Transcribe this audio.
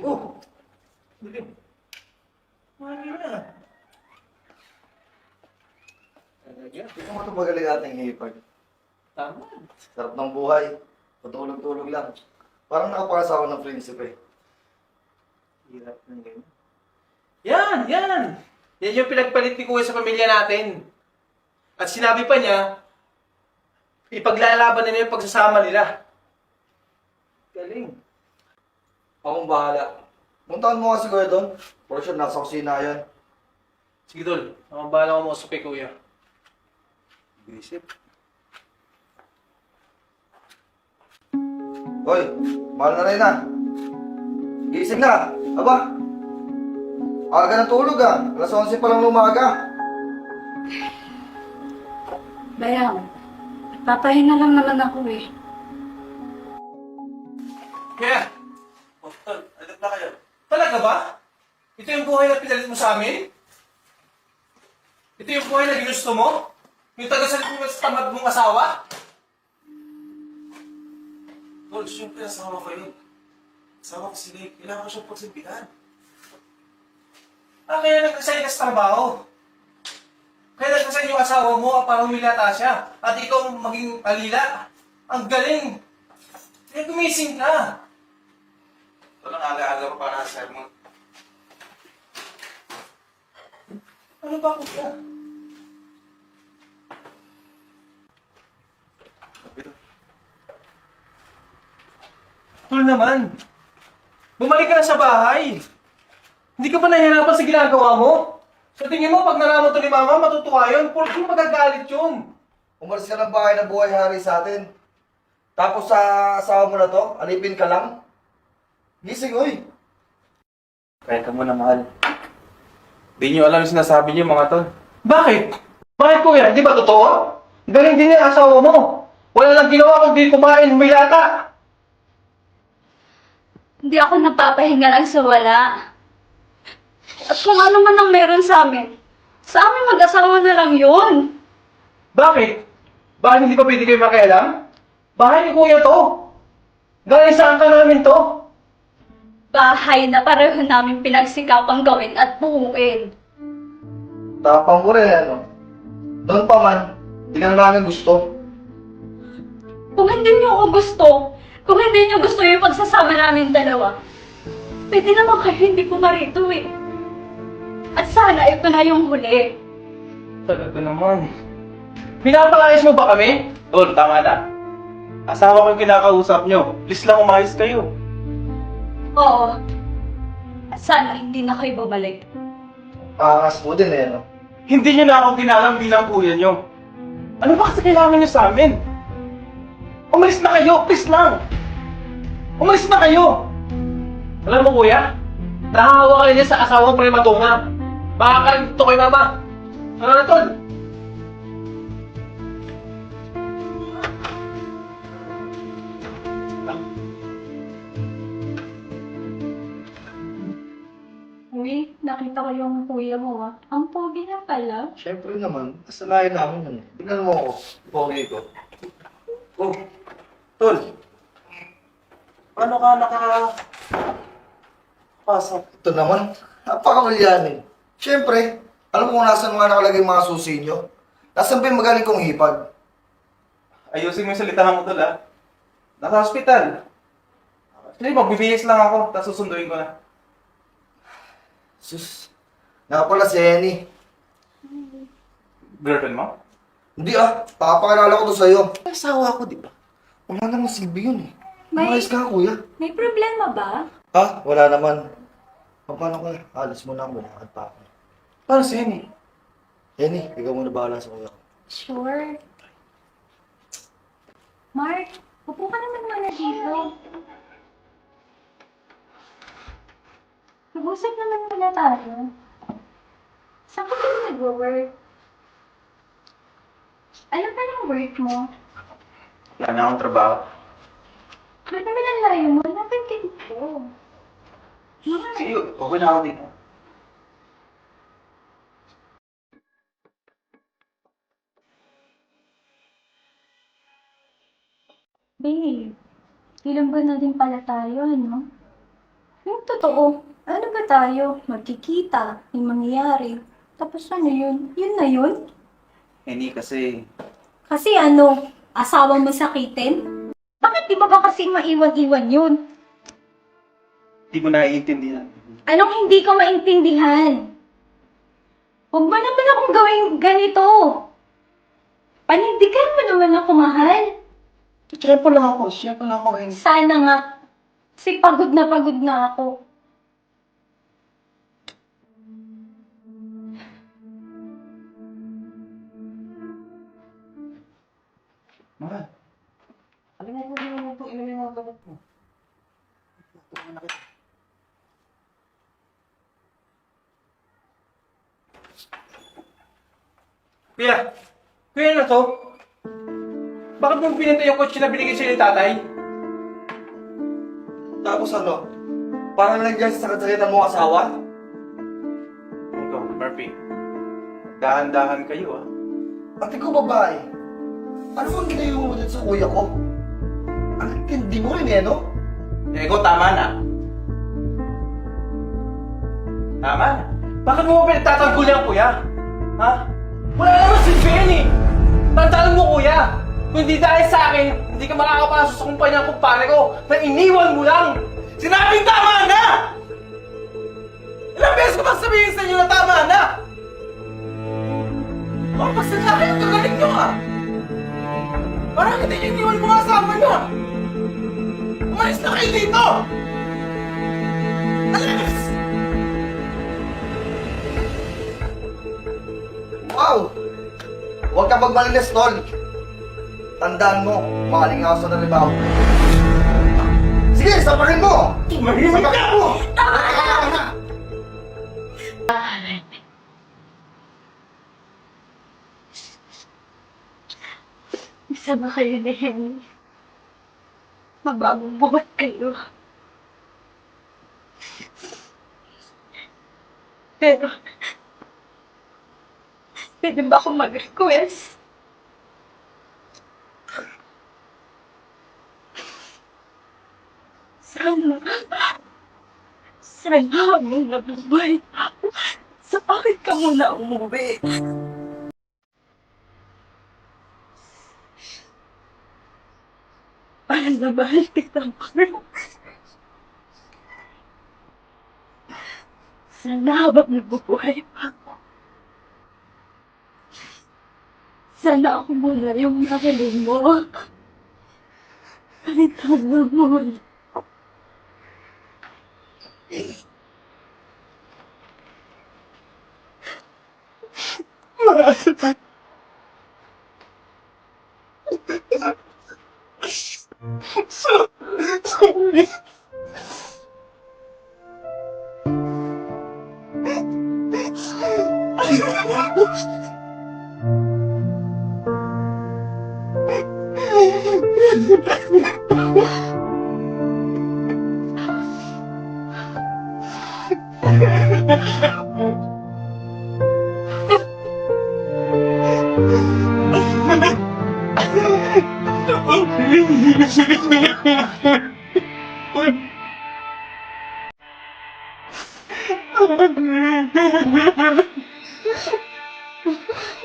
Oh! Dilim. Mali na. Talaga. Tingnan mo ito magaling ating hipag. Tama. Sarap ng buhay. Patulog-tulog lang. Parang nakapangasawa ng prinsipe. Hirap ng ganyan. Yan! Yan! Yan yung pinagpalit ni Kuya sa pamilya natin. At sinabi pa niya, ipaglalaban nila yung pagsasama nila. Galing. Akong bahala. Puntahan mo kasi kuya doon. For sure, nasa kusina yan. Sige, Tol. Ang bahala ko mo sa kay Kuya. Isip. Hoy, mahal na rin ah. Gising na. Aba. Aga ng tulog ah. Alas 11 pa lang umaga. Bayang, papahinga lang naman ako eh. Kuya! Talaga ba? Ito yung buhay na pinalit mo sa amin? Ito yung buhay na ginusto mo? Yung tagasalit mo sa tamad mong asawa? Tol, siyempre asawa ko yun. Asawa ko si Nick. Kailangan ko siyang pagsimpitan. Ah, kaya nagkasali ka sa trabaho. Kaya nagkasali yung asawa mo para humilata siya. At ikaw maging alila. Ang galing! Kaya gumising ka. Tol, ang aga-aga pa para sa mo. Ano ba ako ka? Tol naman. Bumalik ka na sa bahay. Hindi ka ba nahihirapan sa ginagawa mo? Sa tingin mo, pag nalaman to ni Mama, matutuwa yun. Sure magagalit yun. Umalis ka ng bahay na buhay hari sa atin. Tapos sa asawa mo na to, alipin ka lang. Gising, oy. Kaya ka muna, mahal. Di nyo alam yung sinasabi niyo, mga tol. Bakit? Bakit kuya? Di ba totoo? Galing din yung asawa mo. Wala lang ginawa kundi kumain, may lata. Hindi ako napapahinga lang sa wala. At kung ano man ang meron sa amin, sa amin mag-asawa na lang yun. Bakit? Bakit hindi pa pwede kayo makialam? Bahay ni kuya to. Galing saan ka namin to? Bahay na pareho namin pinagsikapang gawin at buuin. Tapang mo rin, ano. Doon pa man, hindi ka na namin gusto. Kung hindi niyo ako gusto, kung hindi niyo gusto yung pagsasama namin dalawa, pwede naman kayo hindi ko marito eh. At sana ito na yung huli. Talaga naman. Pinapalayas mo ba kami? Tol, tama na. Asawa ko yung kinakausap nyo. Please lang umayos kayo. Oo. At sana hindi na kayo bumalik. Pangas mo din, eh, no. Hindi nyo na ako ginalang bilang kuya nyo. Ano ba kasi kailangan nyo sa amin? Umalis na kayo, please lang. Umalis na kayo. Alam mo kuya, nahahawa ka niya sa asawang prematunga. Baka ka rin dito kay mama. Ano na tol? Nakita ko yung kuya mo ah. Ang pogi na pala. Siyempre naman, kasalayan namin yun. eh. Tingnan mo ako, pogi ko. Oh, Tol. Paano ka naka... Pasok? Ito naman, napakamalyanin. Siyempre, alam mo kung nasan mga nakalagay mga susi nyo? Nasaan pa yung magaling kong hipag? Ayusin mo yung salitahan mo, Tol, ha? Nasa hospital. Actually, magbibihis lang ako, tapos susunduin ko na. Sus, nga pala si Henny. Girlfriend mo? Hindi ah, papakilala ko to sa'yo. Ay, asawa ko, di ba? Wala namang silbi yun eh. May- Umayos ka, kuya. May problema ba? Ha? Wala naman. Pa- Paano ka? Alis mo na ako, lakad pa ako. Paano si Henny? Henny, ikaw muna bahala sa kuya. Sure. Mark, upo ka naman muna dito. Nag-usap naman pala tayo. Saan ka ba nag-work? Ano pa yung work mo? Wala na akong trabaho. Ba't naman ang layo mo? Lapit ka dito. Sige, okay na ako dito. babe. Ilang buwan na din pala tayo, no? Yung totoo, ano ba tayo? Magkikita, may mangyayari. Tapos ano yun? Yun na yun? Hindi kasi, Kasi ano, asawa mo sakitin? Bakit di ba ba kasi maiwan-iwan yun? di mo naiintindihan. Anong hindi ko maintindihan? Huwag mo naman akong gawing ganito. Panindigan mo naman ako, mahal. Siya pa lang ako, siya pa lang ako. eh. Sana nga. Kasi pagod na pagod na ako. Mahal. Alam mo, alam mo ito, inumin mo ang gamot mo. Tulungan na kita. Kuya, kuya ano to? Bakit mo pinintay yung kotse na binigay sa'yo ni tatay? Tapos ano? Parang nandiyan sa sakit-sakitan mo asawa? Ikaw, Murphy. Dahan-dahan kayo ah. Ate ko babae. Ano bang ginawa mo dito sa kuya ko? Ang tindi mo rin eh, no? Ego, tama na. Tama na. Bakit mo ba pinagtatanggol yan, kuya? Ha? Wala naman si eh. Tandaan mo, kuya. Kung hindi dahil sa akin, hindi ka makakapasok sa kumpanya ng kumpare ko na iniwan mo lang. Sinabing tama na! Ilang beses ko bang sabihin sa inyo na tama na? Oh, basta sa akin ang gagaling nyo ah! Parang hindi nyo iniwan mga asawa nyo! Umalis na kayo dito! Alis! Wow! Huwag kang magmalinis, tol. Tandaan mo, maling aso na ribaw. Sige, sapakin mo! Tumahimik ka! Sapakin mo! Sama kayo ni Henry. Magbagong buhat kayo. Pero, pwede ba akong mag-request? Sana, sana habang nabubuhay sa akin ka muna umuwi. Parang nabahal kita mo. Sana habang nagbubuhay pa ako. Sana ako muna yung nakaling mo. Kahit hanggang mo. Maasap. そう。そう。え。え。え。え。え。え。Oh,